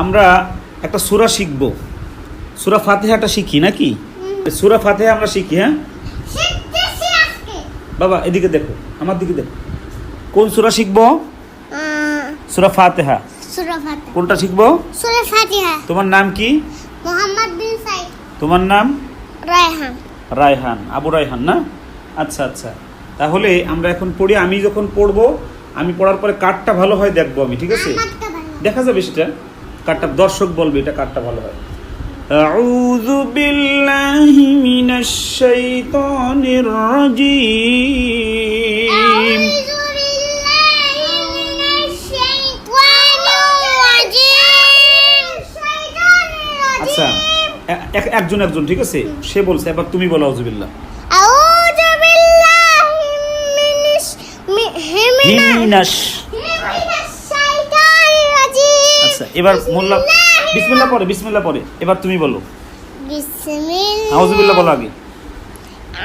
আমরা একটা সুরা শিখব। সুরা ফাতেহাটা শিখি নাকি? সুরা ফাতেহা আমরা শিখি হ্যাঁ? বাবা এদিকে দেখো আমার দিকে দেখো। কোন সুরা শিখব? সুরা ফাতেহা। কোনটা শিখব? সূরা ফাতিহা। তোমার নাম কি? মোহাম্মদ বিন সাইদ। তোমার নাম? রায়হান। রায়হান আবু রায়হান না? আচ্ছা আচ্ছা। তাহলে আমরা এখন পড়ি আমি যখন পড়ব আমি পড়ার পরে কার্ডটা ভালো হয় দেখব আমি ঠিক আছে? দেখা যাবে সেটা। কার্ডটা দর্শক বলবে এটা কার্ডটা ভালো হয় أعوذ بالله من الشيطان الرجيم أعوذ بالله من الشيطان الرجيم الشيطان আচ্ছা الرجيم এ- এক- একজন একজন ঠিক আছে সে বলছে এবার তুমি বলো আউজুবিল্লাহ أعوذ আচ্ছা এবার মোল্লা বিসমিল্লা পরে বিসমিল্লা পরে এবার তুমি বলো। বিসমিল্লা আউযুবিল্লাহ বলো আগে।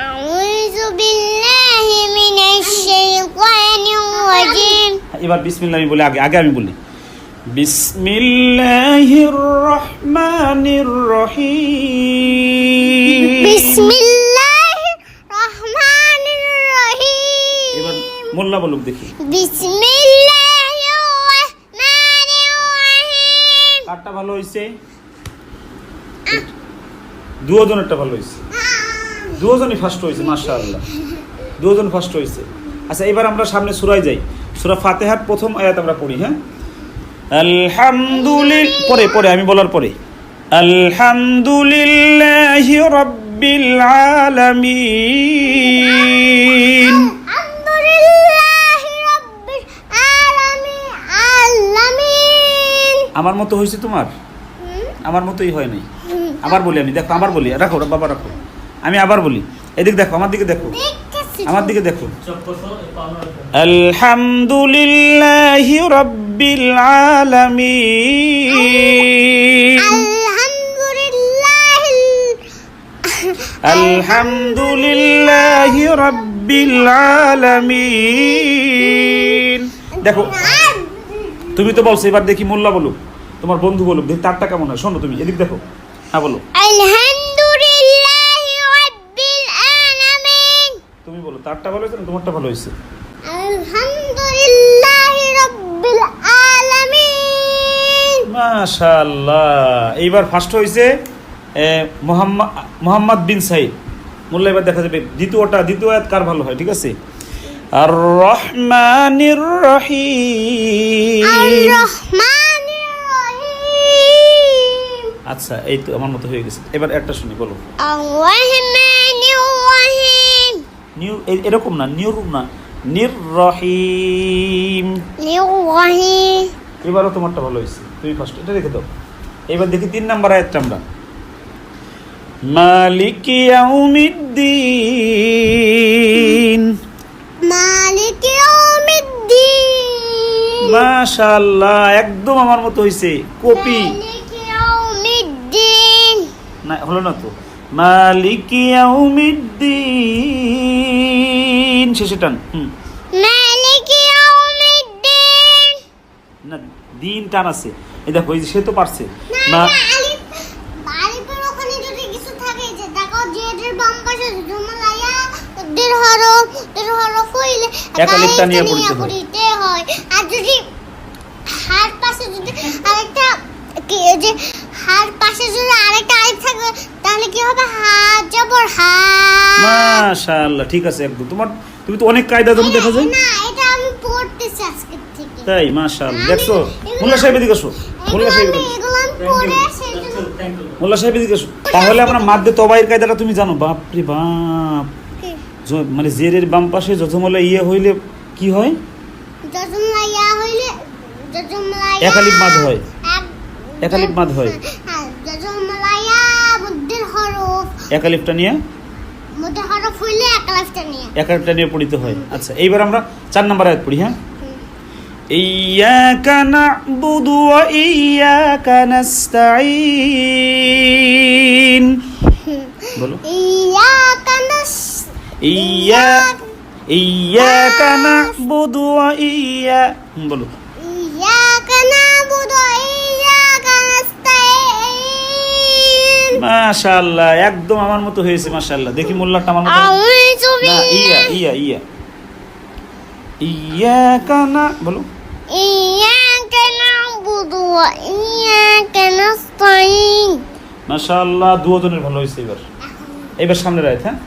আউযুবিল্লাহি মিনাশ শাইতানির রাজিম। এবার বিসমিল্লাহ আমি বলি আগে আগে আমি বলি। বিসমিল্লাহির রহমানির রহিম। বিসমিল্লাহির রহমানির রহিম। এবার মোল্লা বলুক দেখি। বিসমিল্লাহ। কারটা ভালো হয়েছে দুজনেরটা ভালো হয়েছে দুজনই ফার্স্ট হয়েছে মাশাআল্লাহ। দুজন ফার্স্ট হয়েছে আচ্ছা এবার আমরা সামনে সুরায় যাই। সুরা ফাতেহার প্রথম আয়াত আমরা পড়ি হ্যাঁ? আলহামদুলিল্লাহ, পরে পরে, আমি বলার পরে। আলহামদুলিল্লাহি রাব্বিল আলামিন। আমার মতো হয়েছে তোমার? আমার মতোই হয় নাই। আবার বলি আমি দেখো আবার বলি। রাখো বাবা রাখো। আমি আবার বলি। এদিক দেখো আমার দিকে দেখো। আমার দিকে দেখো। আলহামদুলিল্লাহ রব্বিল আলামিন। আলহামদুলিল্লাহ রব্বিল আলামিন। দেখো তুমি তো বলছো এবার দেখি মোল্লা বলুক তোমার বন্ধু বলুক দেখি তারটা কেমন হয়। শোনো তুমি এদিক দেখো। হ্যাঁ বলো। তুমি বলো তারটা ভালো হয়েছে না তোমারটা ভালো হয়েছে? মাশাআল্লাহ। এইবার ফার্স্ট হয়েছে মোহাম্মদ মোহাম্মদ বিন সাইদ। মোল্লা এবার দেখা যাবে দ্বিতীয়টা দ্বিতীয় কার ভালো হয় ঠিক আছে? আর রহমানির রহিম الرحمن الرحيم আচ্ছা এই তো আমার মতো হয়ে গেছে এবার একটা শুনি বলো الرحمن الرحيم নিউ এ- এরকম না নিউর না নির রহিম الرحيم এবারও তোমারটা ভালো হয়েছে তুমি ফার্স্ট এটা রেখে দাও এবার দেখি তিন নাম্বার আয়াতটা আমরা মালিক ইয়াউমিদ্দিন একদম আমার মতো হইছে কপি। না হলো না তো। মালিক ইয়াউমিদ্দিন শেষে টান হুম। মালিক ইয়াউমিদ্দিন। না দিন টান আছে। এই দেখো এই যে সে তো পারছে। না হইলে এক নিয়ে পড়িতে হয়। আর যদি হার পাশে যদি আরেকটা কি যে হার পাশে যদি আরেকটা আলিফ থাকে তাহলে কি হবে? হা জবর হা মাশাআল্লাহ ঠিক আছে একদম। তোমার তুমি তো অনেক কায়দা তুমি দেখা যায় না এটা আমি পড়তেছি আজকে থেকে। তাই মাশাআল্লাহ। দেখছ? এগুলো- মোল্লা সাহেব এদিকে আসো মোল্লা সাহেব মোল্লা সাহেব এদিকে আসো তাহলে আমরা মাদ্দে তবাইয়ের কায়দাটা তুমি জানো। বাপ রে বাপ। মানে জেরের বাম পাশে যজমলা ইয়ে হইলে কি হয় জজমলাইয়া হইলে জজমলাইয়া এক আলিফ মাদ হয়। এক- এক আলিফ মাদ হয়। হ্যাঁ, জজমলাইয়া মুদ্দের হরফ এক আলিফটা নিয়ে মুদ্দের হরফ হইলে এক আলিফটা নিয়ে এক আলিফটা নিয়ে পড়িতে হয় আচ্ছা এইবার আমরা চার নাম্বার আয়াত পড়ি হ্যাঁ إياك نعبد وإياك نستعين বলো ইয়াকা নাস إياك إياك نعبد وإياك হুম, বলো ইয়াকা নাবুদু ওয়া ইয়াকা মাশাআল্লাহ একদম আমার মতো হয়েছে মাশাআল্লাহ দেখি মোল্লাটা আমার মতো আমি তুমি না ইয়া ইয়া ইয়া ইয়া কানা বলো إياك نعبد وإياك نستعين মাশাআল্লাহ দুজনের ভালো হয়েছে এবার এবার সামনে রাইত হ্যাঁ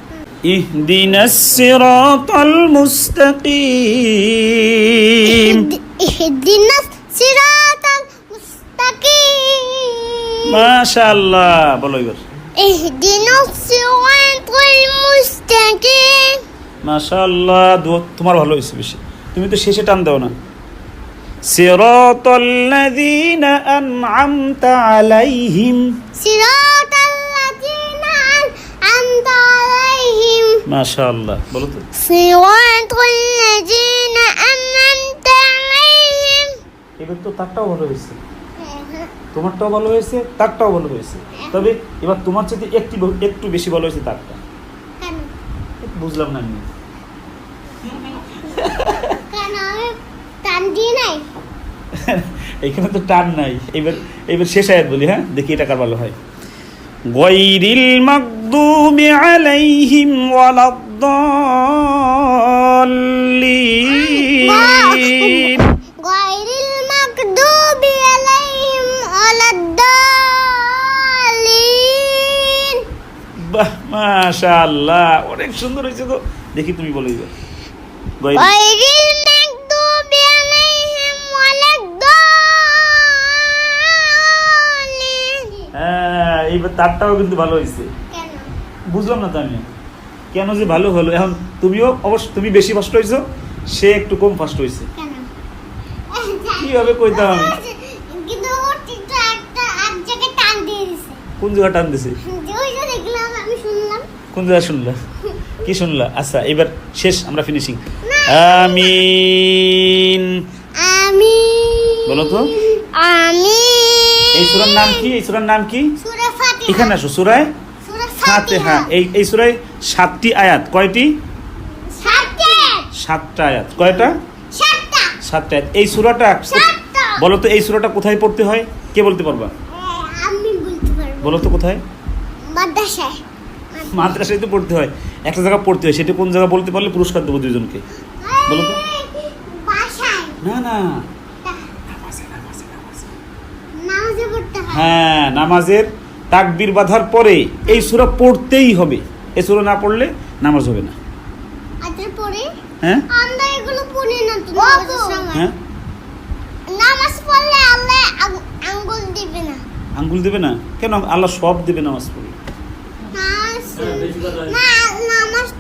ইহদিনাস সিরাতাল মুস্তাকিম اهدنا الصراط المستقيم মাশাআল্লাহ বলো এবার اهدنا الصراط المستقيم মাশাআল্লাহ দু- তোমার ভালো হয়েছে বেশি তুমি তো শেষে টান দাও না সিরাতাল্লাযীনা আন'আমতা আলাইহিম صراط الذين أنعمت عليهم মাশাআল্লাহ বলো তো صراط الذين أنعمت عليهم এবার তো তারটাও ভালো হয়েছে তোমারটাও ভালো হয়েছে তারটাও ভালো হয়েছে তবে এবার তোমার চাইতে একটু একটু বেশি ভালো হয়েছে তারটা বুঝলাম না আমি কেন আমি টান দিয়ে নাই এখানে তো টান নাই এবার এবার শেষ আয়াত বলি হ্যাঁ দেখি এটা কার ভালো হয় গয়রিল মাগদুবি আলাইহিম ওয়ালাদ-দাল্লিন غير المغضوب عليهم ولا الضالين বাহ মাশাআল্লাহ অনেক সুন্দর হয়েছে তো দেখি তুমি বলো এবার গয়রিল غير المغضوب عليهم ولا الضالين হ্যাঁ এইবার তারটাও কিন্তু ভালো হয়েছে বুঝলাম না তো আমি। কেন যে ভালো হলো? এখন তুমিও অবশ্য তুমি বেশি ফার্স্ট হয়েছো সে একটু কম ফার্স্ট হয়েছে কেন? কীভাবে কইতাম আমি? কোন জায়গা টান দিছে? কোন জায়গা শুনলা? কি শুনলা? আচ্ছা এবার শেষ আমরা ফিনিশিং আমিন। আমি বলো তো। আমি এই সুরার নাম কি? এই সুরার নাম কি? এখানে আসো সুরায় সূরা ফাতিহা। এই এই সুরায় সাতটি আয়াত। কয়টি? সাতটা। আয়াত। কয়টা? সাতটা। আয়াত। এই সুরাটা বলো তো এই সুরাটা কোথায় পড়তে হয়? কে বলতে পারবা? বলো তো কোথায়? মাদ্রাসায়। মাদ্রাসায় তো পড়তে হয়। একটা জায়গা পড়তে হয় সেটা কোন জায়গা বলতে পারলে পুরস্কার দেবো দুজনকে বলো তো। না না। হ্যাঁ নামাজের তাকবির বাঁধার পরে এই সুরা পড়তেই হবে। এই সুরা না পড়লে নামাজ হবে না। আচ্ছা হ্যাঁ? হ্যাঁ? নামাজ পড়লে আল্লাহ আং- আঙ্গুল দিবে না। আঙ্গুল দেবে না? কেন? আল্লাহ সব দেবে নামাজ পড়লে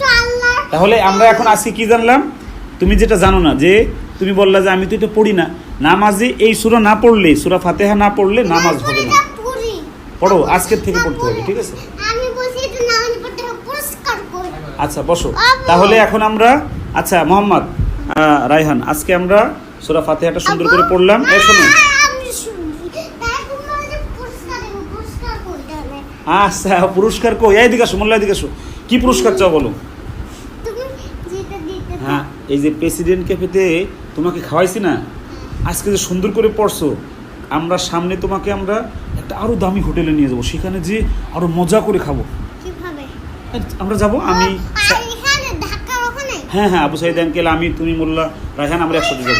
আল্লাহ। তাহলে আমরা এখন আজকে কি জানলাম? তুমি যেটা জানো না যে তুমি বললা যে আমি তো এটা পড়ি না। নামাজে এই সুরা না পড়লে সুরা ফাতেহা না পড়লে নামাজ হবে না। পড়ি আজকের থেকে পড়তে হবে ঠিক আছে? আচ্ছা বসো। তাহলে এখন আমরা আচ্ছা মোহাম্মদ রায়হান আজকে আমরা সুরা ফাতেহাটা সুন্দর করে পড়লাম। এ শোনো। আচ্ছা পুরস্কার কো এই দিকে আসো মোল্লা এদিকে আসো। কি পুরস্কার চাও বলো? হ্যাঁ এই যে প্রেসিডেন্ট ক্যাফেতে তোমাকে খাওয়াইছি না আজকে যে সুন্দর করে পড়ছো আমরা সামনে তোমাকে আমরা একটা আরও দামি হোটেলে নিয়ে যাব। সেখানে যে আরও মজা করে খাব। আমরা যাব আমি হ্যাঁ হ্যাঁ আবু সাইদ আঙ্কেল আমি তুমি মোল্লা রায়হান আমরা একসাথে যাব।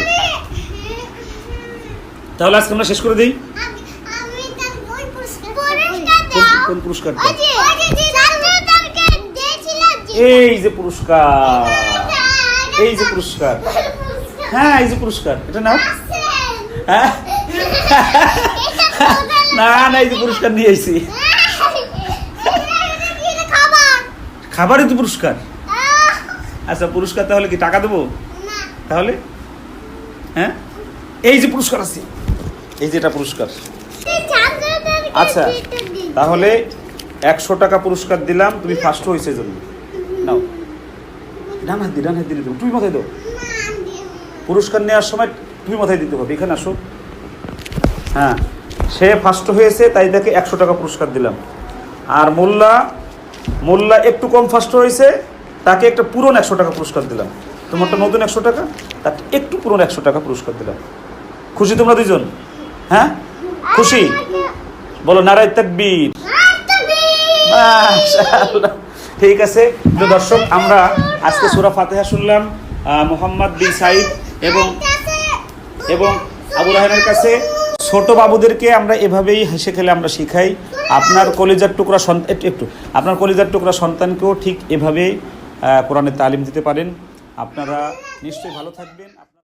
তাহলে আজকে আমরা শেষ করে দিই। কোন- পুরস্কারটা? এই যে পুরস্কার। এই যে পুরস্কার। হ্যাঁ এই যে পুরস্কার। এটা নাও। হ্যাঁ? না না, এই যে পুরস্কার নিয়ে এসেছি খাবারই তো পুরস্কার। আচ্ছা পুরস্কার তাহলে কি টাকা দেবো? তাহলে? হ্যাঁ? এই যে পুরস্কার আছে। এই যে এটা পুরস্কার। আচ্ছা তাহলে একশো টাকা পুরস্কার দিলাম, তুমি ফার্স্ট হয়েছে জন্য। নাও। ডান হাত দি ডান হাত দিয়ে তুমি মাথায় দাও। পুরস্কার নেওয়ার সময় তুমি মাথায় দিতে হবে। এখানে আসো। হ্যাঁ সে ফার্স্ট হয়েছে, তাই তাকে একশো টাকা পুরস্কার দিলাম। আর মোল্লা মোল্লা একটু কম ফার্স্ট হয়েছে, তাকে একটা পুরনো একশো টাকা পুরস্কার দিলাম। তোমারটা নতুন একশো টাকা? তাকে একটু পুরনো একশো টাকা পুরস্কার দিলাম। খুশি তোমরা দুজন হ্যাঁ? খুশি? বলো, নারায় তাকবীর। ঠিক আছে। দর্শক, আমরা আজকে সূরা ফাতিহা শুনলাম মোহাম্মদ বিন সাইদ এবং এবং আবু রাহানের কাছে। ছোট বাবুদেরকে আমরা এভাবেই হেসে খেলে আমরা শিখাই। আপনার কলেজার টুকরা সন্তান একটু আপনার কলেজার টুকরা সন্তানকেও ঠিক এভাবেই কোরআনের তালিম দিতে পারেন। আপনারা নিশ্চয়ই ভালো থাকবেন।